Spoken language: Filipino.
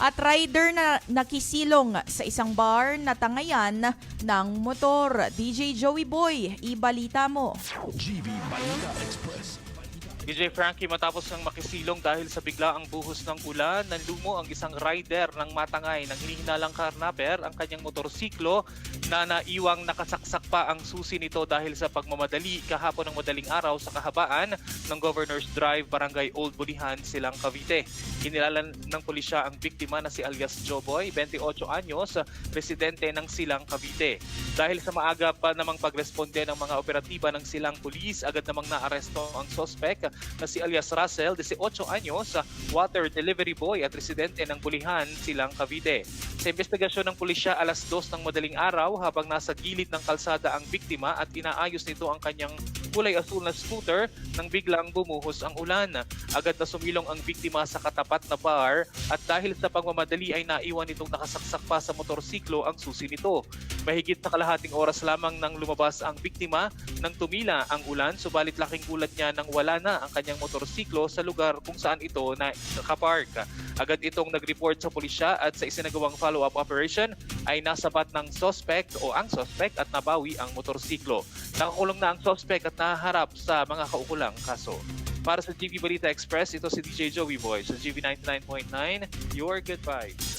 at rider na nakisilong sa isang bar na tangayan ng motor. DJ Joey Boy, ibalita mo. GB Balita Express. DJ Frankie matapos ng makisilong dahil sa biglaang buhos ng ulan, nanlumo ang isang rider ng matangay ng hinihinalang karnaper ang kanyang motorsiklo na naiwang nakasaksak pa ang susi nito dahil sa pagmamadali kahapon ng madaling araw sa kahabaan ng Governor's Drive, Barangay Old Bulihan, Silang Cavite. Kinilalan ng pulisya ang biktima na si alias Joboy, 28 anyos, residente ng Silang Cavite. Dahil sa maaga pa namang pagresponde ng mga operatiba ng Silang Police, agad namang naaresto ang sospek na si alias Russell, 18 anyos, water delivery boy at residente ng Bulihan, Silang Cavite. Sa investigasyon ng pulisya, alas 2 ng madaling araw habang nasa gilid ng kalsada ang biktima at inaayos nito ang kanyang kulay asul na scooter nang biglang bumuhos ang ulan. Agad na sumilong ang biktima sa katapat na bar at dahil sa pagmamadali ay naiwan nitong nakasaksak pa sa motorsiklo ang susi nito. Mahigit sa kalahating oras lamang nang lumabas ang biktima nang tumila ang ulan subalit laking gulat niya nang wala na ang kanyang motorsiklo sa lugar kung saan ito na nakapark. Agad itong nag-report sa pulisya at sa isinagawang follow-up operation ay nasabat ng suspect o ang suspect at nabawi ang motorsiklo. Nakakulong na ang suspect at naharap sa mga kaukulang kaso. Para sa GB Balita Express, ito si DJ Joey Boy sa GB 99.9, Your Good Vibes.